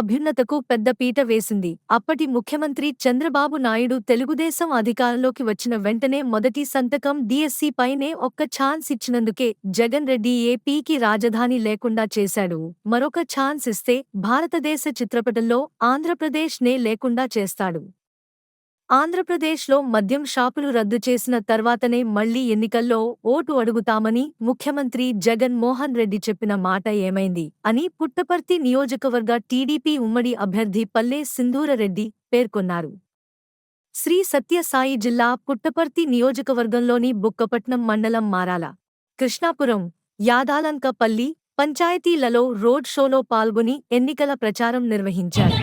అభ్యున్నతకు పెద్దపీట వేసింది. అప్పటి ముఖ్యమంత్రి చంద్రబాబు నాయుడు తెలుగుదేశం అధికారంలోకి వచ్చిన వెంటనే మొదటి సంతకం డిఎస్సి పైనే ఒక్క ఛాన్స్ ఇచ్చినందుకే జగన్ రెడ్డి ఏపీకి రాజధాని లేకుండా చేశాడు. మరొక ఛాన్స్ ఇస్తే భారతదేశ చిత్రపటంలో ఆంధ్రప్రదేశ్ నే లేకుండా చేస్తాడు. ఆంధ్రప్రదేశ్లో మద్యం షాపులు రద్దు చేసిన తర్వాతనే మళ్ళీ ఎన్నికల్లో ఓటు అడుగుతామని ముఖ్యమంత్రి జగన్ మోహన్ రెడ్డి చెప్పిన మాట ఏమైంది అని పుట్టపర్తి నియోజకవర్గ టీడీపీ ఉమ్మడి అభ్యర్థి పల్లె సింధూరరెడ్డి పేర్కొన్నారు. శ్రీ సత్యసాయి జిల్లా పుట్టపర్తి నియోజకవర్గంలోని బుక్కపట్నం మండలం మారాల కృష్ణాపురం యాదాలంకపల్లి పంచాయతీలలో రోడ్ షోలో పాల్గొని ఎన్నికల ప్రచారం నిర్వహించారు.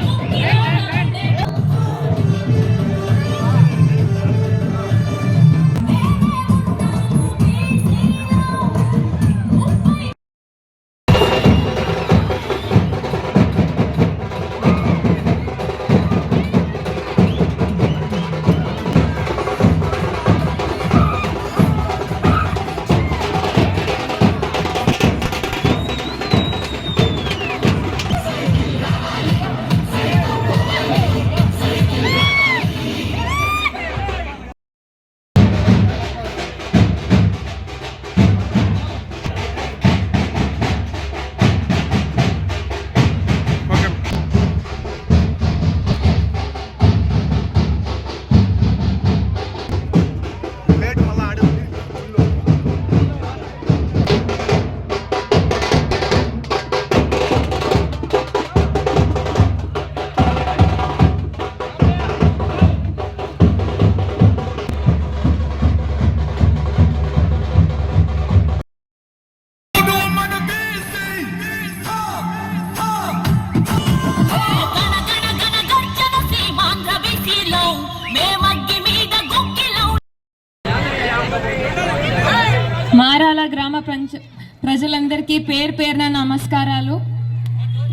మారాల గ్రామ పంచ ప్రజలందరికీ పేరు పేరున నమస్కారాలు.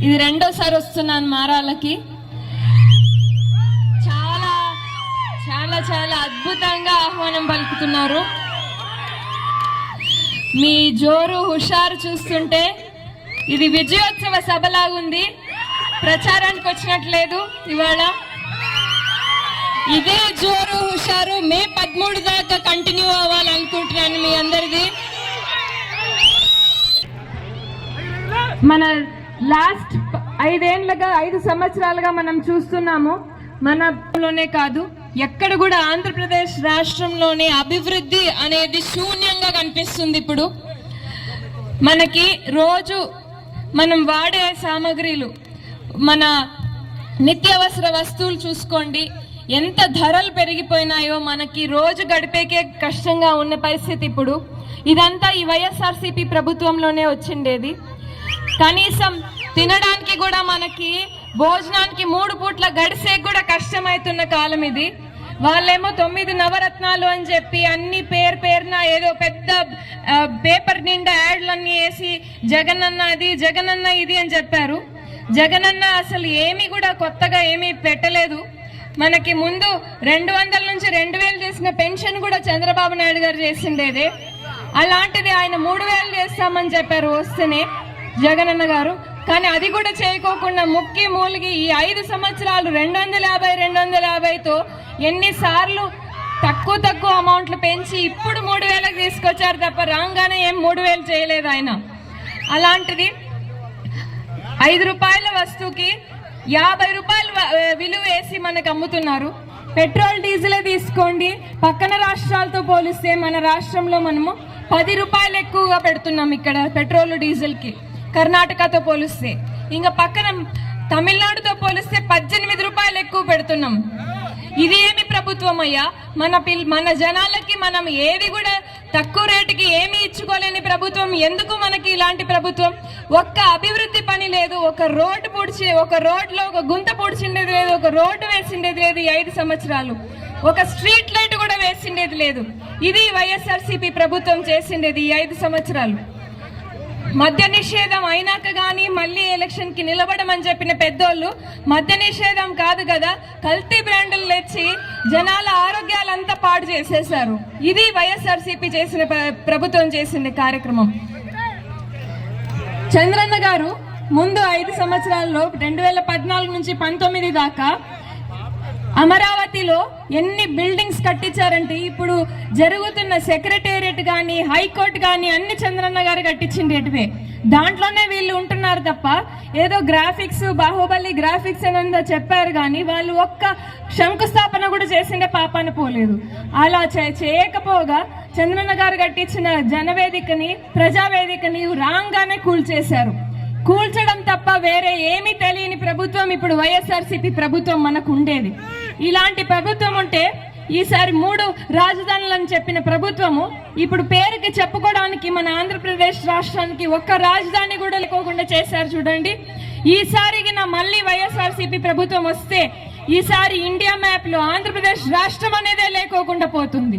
ఇది రెండోసారి వస్తున్నాను మారాలకి. చాలా చాలా చాలా అద్భుతంగా ఆహ్వానం పలుకుతున్నారు. మీ జోరు హుషారు చూస్తుంటే ఇది విజయోత్సవ సభలాగుంది. ప్రచారానికి వచ్చినట్లేదు ఇవాళ. ఇదే జోరు హుషారు మే పదమూడు దాకా కంటిన్యూ అవ్వాలనుకుంటున్నాను మీ అందరిది. మన లాస్ట్ ఐదేండ్లుగా ఐదు సంవత్సరాలుగా మనం చూస్తున్నాము మనలోనే కాదు ఎక్కడ కూడా ఆంధ్రప్రదేశ్ రాష్ట్రంలోనే అభివృద్ధి అనేది శూన్యంగా కనిపిస్తుంది ఇప్పుడు. మనకి రోజు మనం వాడే సామాగ్రిలు మన నిత్యావసర వస్తువులు చూసుకోండి ఎంత ధరలు పెరిగిపోయినాయో మనకి రోజు గడిపేకే కష్టంగా ఉన్న పరిస్థితి ఇప్పుడు. ఇదంతా ఈ వైఎస్ఆర్సీపీ ప్రభుత్వంలోనే వచ్చిండేది. కనీసం తినడానికి కూడా మనకి భోజనానికి మూడు పూట్ల గడిసే కూడా కష్టమవుతున్న కాలం ఇది. వాళ్ళేమో తొమ్మిది నవరత్నాలు అని చెప్పి అన్ని పేరు పేరున ఏదో పెద్ద పేపర్ నిండా యాడ్లన్నీ వేసి జగనన్న అది జగనన్న ఇది అని చెప్పారు. జగనన్న అసలు ఏమీ కూడా కొత్తగా ఏమీ పెట్టలేదు. మనకి ముందు రెండు వందల నుంచి రెండు వేలు చేసిన పెన్షన్ కూడా చంద్రబాబు నాయుడు గారు చేసిండేదే. అలాంటిది ఆయన మూడు వేలు చేస్తామని చెప్పారు వస్తేనే. జగనన్న గారు. కానీ అది కూడా చేయకోకుండా ముక్కి మూలిగి ఈ ఐదు సంవత్సరాలు రెండు వందల యాభై రెండు వందల యాభైతో ఎన్నిసార్లు తక్కువ తక్కువ అమౌంట్లు పెంచి ఇప్పుడు మూడు వేలకు తీసుకొచ్చారు తప్ప రాగానే ఏం మూడు వేలు చేయలేదు ఆయన. అలాంటిది ఐదు రూపాయల వస్తువుకి యాభై రూపాయలు విలువ వేసి మనకు అమ్ముతున్నారు. పెట్రోల్ డీజిలే తీసుకోండి. పక్కన రాష్ట్రాలతో పోలిస్తే మన రాష్ట్రంలో మనము పది రూపాయలు ఎక్కువగా పెడుతున్నాం ఇక్కడ పెట్రోల్ డీజిల్కి. కర్ణాటకతో పోలిస్తే. ఇంకా పక్కన తమిళనాడుతో పోలిస్తే పద్దెనిమిది రూపాయలు ఎక్కువ పెడుతున్నాం. ఇది ఏమి ప్రభుత్వం అయ్యా? మన పిల్ మన జనాలకి మనం ఏది కూడా తక్కువ రేటుకి ఏమి ఇచ్చుకోలేని ప్రభుత్వం. ఎందుకు మనకి ఇలాంటి ప్రభుత్వం? ఒక్క అభివృద్ధి పని లేదు. ఒక రోడ్డు పూడ్చి ఒక రోడ్లో ఒక గుంత పూడ్చిండేది లేదు. ఒక రోడ్డు వేసిండేది లేదు ఈ ఐదు సంవత్సరాలు. ఒక స్ట్రీట్ లైట్ కూడా వేసిండేది లేదు. ఇది వైఎస్ఆర్సీపీ ప్రభుత్వం చేసిండేది ఈ ఐదు సంవత్సరాలు. మద్య నిషేధం అయినాక కానీ మళ్ళీ ఎలక్షన్కి నిలబడమని చెప్పిన పెద్దోళ్ళు మద్య నిషేధం కాదు కదా కల్తీ బ్రాండ్లు తెచ్చి జనాల ఆరోగ్యాలంతా పాడు చేసేశారు. ఇది వైఎస్ఆర్సీపీ చేసిన ప్ర- ప్రభుత్వం చేసిన కార్యక్రమం. చంద్రన్న గారు ముందు ఐదు సంవత్సరాల్లో రెండు వేల పద్నాలుగు నుంచి పంతొమ్మిది దాకా అమరావతిలో ఎన్ని బిల్డింగ్స్ కట్టించారంటే ఇప్పుడు జరుగుతున్న సెక్రటేరియట్ కానీ హైకోర్టు కానీ అన్ని చంద్రన్న గారు కట్టించిండేటివే దాంట్లోనే వీళ్ళు ఉంటున్నారు తప్ప ఏదో గ్రాఫిక్స్ బాహుబలి గ్రాఫిక్స్ అని చెప్పారు కానీ వాళ్ళు ఒక్క శంకుస్థాపన కూడా చేసిండే పాపాన పోలేదు. అలా చే- చేయకపోగా చంద్రన్న గారు కట్టించిన జనవేదికని ప్రజావేదికని రాంగానే కూల్చేశారు. కూల్చడం తప్ప వేరే ఏమీ తెలియని ప్రభుత్వం ఇప్పుడు వైఎస్ఆర్సీపీ ప్రభుత్వం మనకు ఉండేది. ఇలాంటి ప్రభుత్వం ఉంటే ఈసారి మూడు రాజధానులని చెప్పిన ప్రభుత్వము ఇప్పుడు పేరుకి చెప్పుకోవడానికి మన ఆంధ్రప్రదేశ్ రాష్ట్రానికి ఒక్క రాజధాని కూడా లేకోకుండా చేశారు చూడండి. ఈసారికి నా మళ్ళీ వైఎస్ఆర్సీపీ ప్రభుత్వం వస్తే ఈసారి ఇండియా మ్యాప్లో ఆంధ్రప్రదేశ్ రాష్ట్రం అనేదే లేకోకుండా పోతుంది.